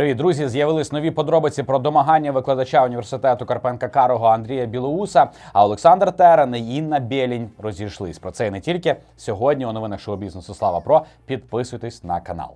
Привіт, друзі! З'явились нові подробиці про домагання викладача університету Карпенка Карого Андрія Білоуса. А Олександр Терен і Інна Бєлінь розійшлись. Про це і не тільки сьогодні. У новинах шоу бізнесу Слава Про підписуйтесь на канал.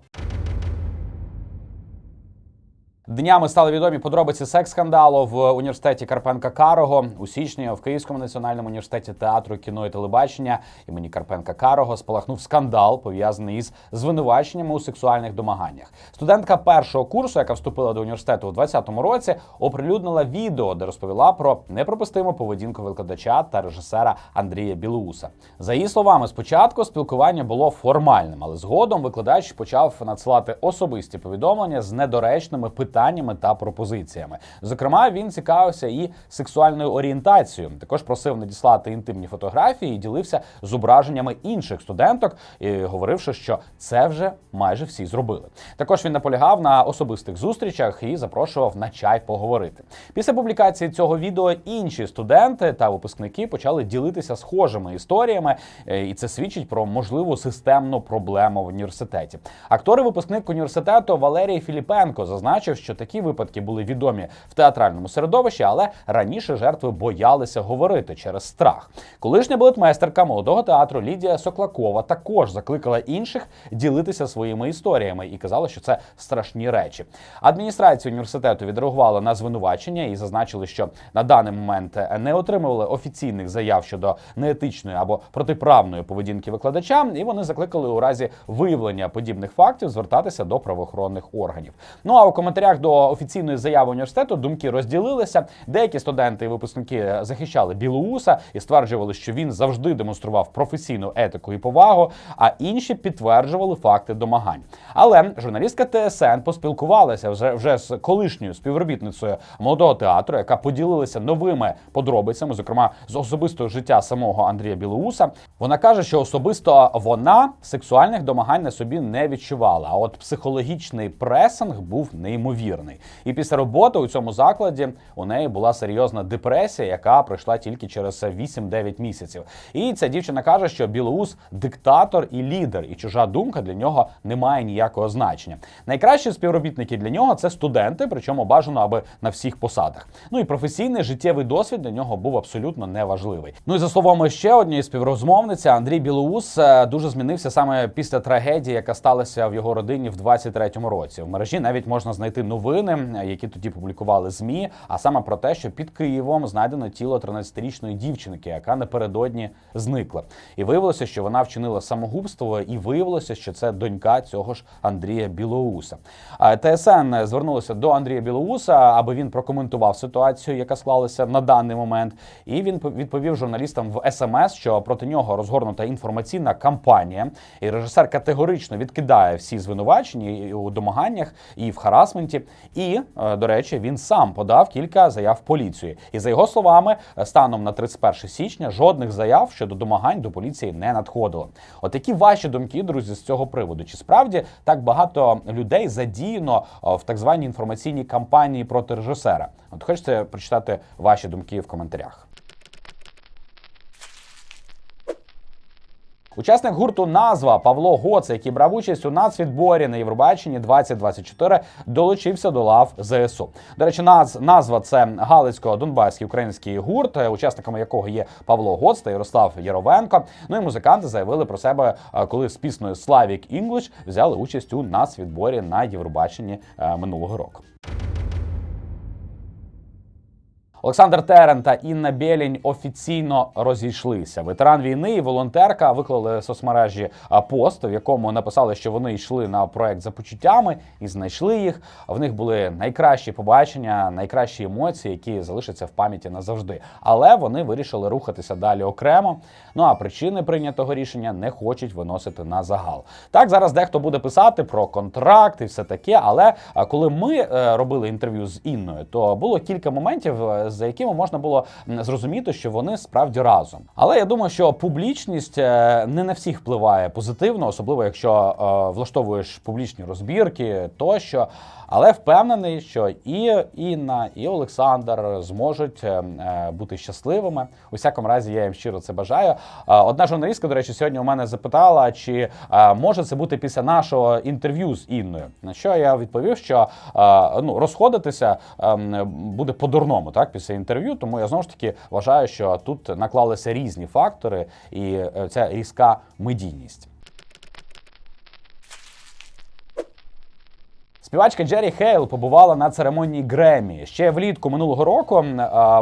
Днями стали відомі подробиці секс-скандалу в університеті Карпенка Карого у січні в Київському національному університеті театру, кіно і телебачення імені Карпенка Карого спалахнув скандал, пов'язаний із звинуваченнями у сексуальних домаганнях. Студентка першого курсу, яка вступила до університету у 2020 році, оприлюднила відео, де розповіла про непропустиму поведінку викладача та режисера Андрія Білоуса. За її словами, спочатку спілкування було формальним, але згодом викладач почав надсилати особисті повідомлення з недоречними питаннями та пропозиціями. Зокрема, він цікавився і сексуальною орієнтацією. Також просив надіслати інтимні фотографії і ділився зображеннями інших студенток, і говоривши, що це вже майже всі зробили. Також він наполягав на особистих зустрічах і запрошував на чай поговорити. Після публікації цього відео інші студенти та випускники почали ділитися схожими історіями, е, і це свідчить про можливу системну проблему в університеті. Актор і випускник університету Валерій Філіпенко зазначив, що такі випадки були відомі в театральному середовищі, але раніше жертви боялися говорити через страх. Колишня балетмейстерка молодого театру Лідія Соклакова також закликала інших ділитися своїми історіями і казала, що це страшні речі. Адміністрація університету відреагувала на звинувачення і зазначили, що на даний момент не отримували офіційних заяв щодо неетичної або протиправної поведінки викладача, і вони закликали у разі виявлення подібних фактів звертатися до правоохоронних органів. Ну а у коментарях до офіційної заяви університету думки розділилися. Деякі студенти і випускники захищали Білоуса і стверджували, що він завжди демонстрував професійну етику і повагу, а інші підтверджували факти домагань. Але журналістка ТСН поспілкувалася вже вже з колишньою співробітницею молодого театру, яка поділилася новими подробицями, зокрема з особистого життя самого Андрія Білоуса. Вона каже, що особисто вона сексуальних домагань на собі не відчувала. А от психологічний пресинг був неймовірний. І після роботи у цьому закладі у неї була серйозна депресія, яка пройшла тільки через 8-9 місяців. І ця дівчина каже, що Білоус диктатор і лідер, і чужа думка для нього не має ніякого значення. Найкращі співробітники для нього це студенти, причому бажано, аби на всіх посадах. Ну і професійний життєвий досвід для нього був абсолютно неважливий. Ну і за словами ще однієї співрозмовниці, Андрій Білоус е, дуже змінився саме після трагедії, яка сталася в його родині в 23-му році. В мережі навіть можна знайти новини, які тоді публікували змі, а саме про те, що під Києвом знайдено тіло 13-річної дівчинки, яка напередодні зникла. І виявилося, що вона вчинила самогубство, і виявилося, що це донька цього ж Андрія Білоуса. ТСН звернулося до Андрія Білоуса, аби він прокоментував ситуацію, яка склалася на даний момент. І він відповів журналістам в СМС, що проти нього розгорнута інформаційна кампанія, і режисер категорично відкидає всі звинувачення у домаганнях і в харасменті. І, е, до речі, він сам подав кілька заяв в поліцію. І за його словами, станом на 31 січня жодних заяв щодо домагань до поліції не надходило. Отакі ваші думки, друзі, з цього приводу. Чи справді так багато людей задіяно е, в так званій інформаційній кампанії проти режисера? От хочете прочитати ваші думки в коментарях. Учасник гурту назва Павло Гоце, який брав участь у нацвідборі на Євробаченні 2024, долучився до лав ЗСУ. До речі, наз, назва це Галицько-Донбаський український гурт, учасниками якого є Павло Гоц та Ярослав Яровенко. Ну і музиканти заявили про себе, е, коли з піснею Славік Інглиш взяли участь у нацвідборі на Євробаченні е, минулого року. Олександр Терен та Інна Білінь офіційно розійшлися. Ветеран війни і волонтерка виклали в соцмережі пост, в якому написали, що вони йшли на проект за почуттями і знайшли їх. В них були найкращі побачення, найкращі емоції, які залишаться в пам'яті назавжди. Але вони вирішили рухатися далі окремо. Ну а причини прийнятого рішення не хочуть виносити на загал. Так зараз дехто буде писати про контракт і все таке. Але коли ми е, робили інтерв'ю з Інною, то було кілька моментів. За якими можна було зрозуміти, що вони справді разом. Але я думаю, що публічність е, не на всіх впливає позитивно, особливо якщо е, влаштовуєш публічні розбірки тощо. Але впевнений, що і Інна, і Олександр зможуть е, е, бути щасливими. У всякому разі, я їм щиро це бажаю. Е, Одна журналістка, до речі, сьогодні у мене запитала, чи е, може це бути після нашого інтерв'ю з Інною. На що я відповів, що е, ну розходитися е, буде по-дурному, так після інтерв'ю. Тому я знову ж таки вважаю, що тут наклалися різні фактори, і е, ця різка медійність. Співачка Джері Хейл побувала на церемонії Гремі. Ще влітку минулого року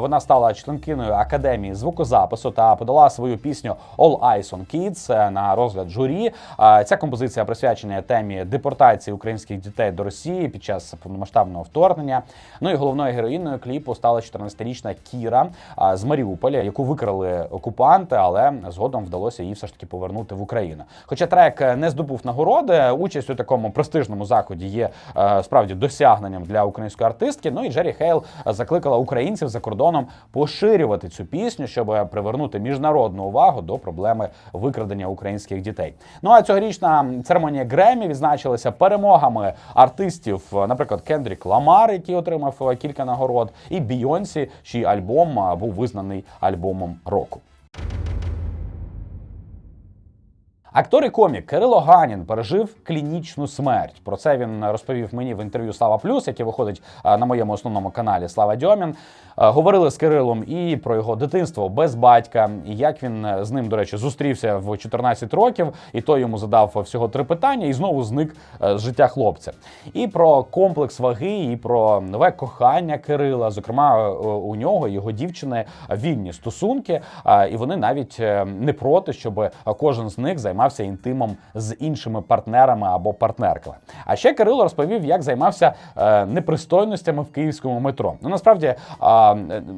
вона стала членкиною академії звукозапису та подала свою пісню All Eyes on Kids е, на розгляд журі. Ця композиція присвячена темі депортації українських дітей до Росії під час повномасштабного вторгнення. Ну і головною героїною кліпу стала 14-річна Кіра з Маріуполя, яку викрали окупанти, але згодом вдалося її все ж таки повернути в Україну. Хоча трек не здобув нагороди, участь у такому престижному заході є е, справді досягненням для української артистки. Ну і Джері Хейл закликала українців за кордоном поширювати цю пісню, щоб привернути міжнародну увагу до проблеми викрадення українських дітей. Ну а цьогорічна церемонія Гремі відзначилася перемогами артистів, е, наприклад, Кендрік Ламар, який отримав е, кілька нагород, і Бійонсі, чий альбом е, був визнаний альбомом року. Актор і комік Кирило Ганін пережив клінічну смерть. Про це він розповів мені в інтерв'ю Слава Плюс, яке виходить на моєму основному каналі Слава Дьомін. Говорили з Кирилом і про його дитинство без батька, і як він е, з ним, до речі, зустрівся в 14 років, і той йому задав всього три питання, і знову зник е, з життя хлопця. І про комплекс ваги, і про нове кохання Кирила. Зокрема, е, у нього його дівчини вільні стосунки, і вони навіть е, не проти, щоб кожен з них займався інтимом з іншими партнерами або партнерками. А ще Кирило розповів, як займався е, непристойностями в київському метро. Ну насправді е,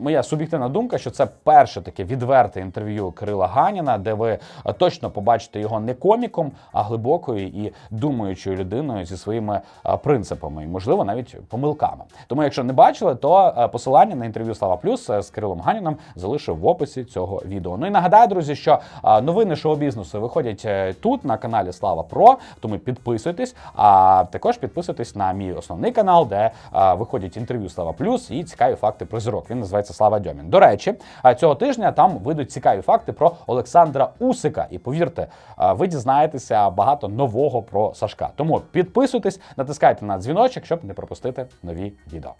моя суб'єктивна думка, що це перше таке відверте інтерв'ю Кирила Ганіна, де ви точно побачите його не коміком, а глибокою і думаючою людиною зі своїми е, принципами, і можливо навіть помилками. Тому, якщо не бачили, то е, посилання на інтерв'ю Слава Плюс е, з Кирилом Ганіном залишив в описі цього відео. Ну і нагадаю, друзі, що новини шоу-бізнесу виходять е, тут на каналі Слава Про. Тому підписуйтесь, а також підписуйтесь на мій основний канал, де е, виходять інтерв'ю Слава Плюс і цікаві факти про зірок. Він називається Слава Дьомін. До речі, е, цього тижня там вийдуть цікаві факти про Олександра Усика. І повірте, е, ви дізнаєтеся багато нового про Сашка. Тому підписуйтесь, натискайте на дзвіночок, щоб не пропустити нові відео.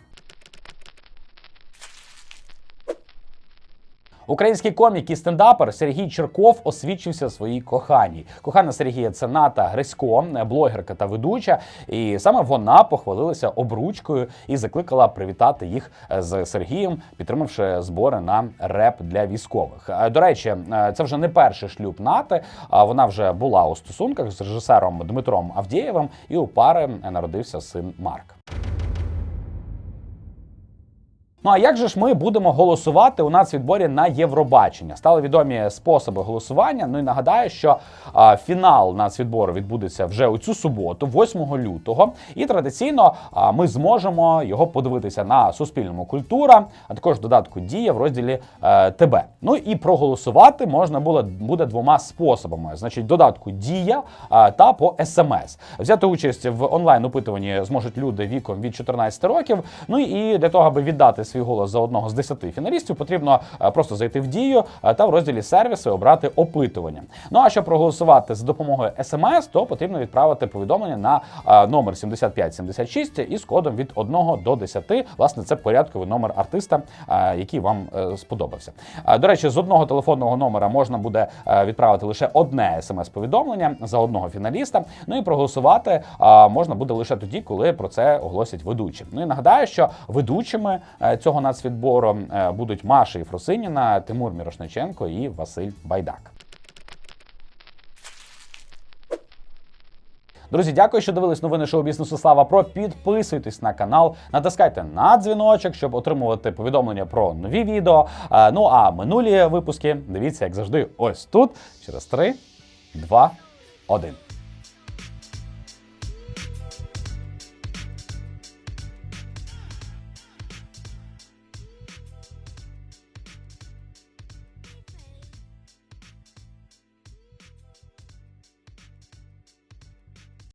Український комік і стендапер Сергій Черков освічився своїй коханій. Кохана Сергія це Ната Грисько, блогерка та ведуча. І саме вона похвалилася обручкою і закликала привітати їх з Сергієм, підтримавши збори на реп для військових. Е, До речі, е, це вже не перший шлюб Нати. Вона вже була у стосунках з режисером Дмитром Авдєєвим, і у пари народився син Марк. Ну а як же ж ми будемо голосувати у нацвідборі на Євробачення? Стали відомі способи голосування. Ну і нагадаю, що а, фінал нацвідбору відбудеться вже у цю суботу, 8 лютого. І традиційно а, ми зможемо його подивитися на Суспільному культура, а також додатку Дія в розділі е, ТБ. Ну і проголосувати можна було буде двома способами: значить, додатку Дія а, та по СМС. Взяти участь в онлайн опитуванні зможуть люди віком від 14 років. Ну і для того, аби віддати свій голос за одного з 10 фіналістів, потрібно е, просто зайти в дію е, та в розділі сервіси обрати опитування. Ну а щоб проголосувати за допомогою смс, то потрібно відправити повідомлення на е, номер 7576 із кодом від 1 до 10. Власне, це порядковий номер артиста, який вам сподобався. До речі, з одного телефонного номера можна буде відправити лише одне смс-повідомлення за одного фіналіста. Ну і проголосувати можна буде лише тоді, коли про це оголосять ведучі. Ну і нагадаю, що ведучими цього нацвідбору е, будуть Маша Єфросиніна, Тимур Мірошниченко і Василь Байдак. Друзі, дякую, що дивились новини шоу бізнесу Слава Про. Підписуйтесь на канал, натискайте на дзвіночок, щоб отримувати повідомлення про нові відео. Е, Ну а минулі випуски дивіться, як завжди, ось тут через 3, 2, 1.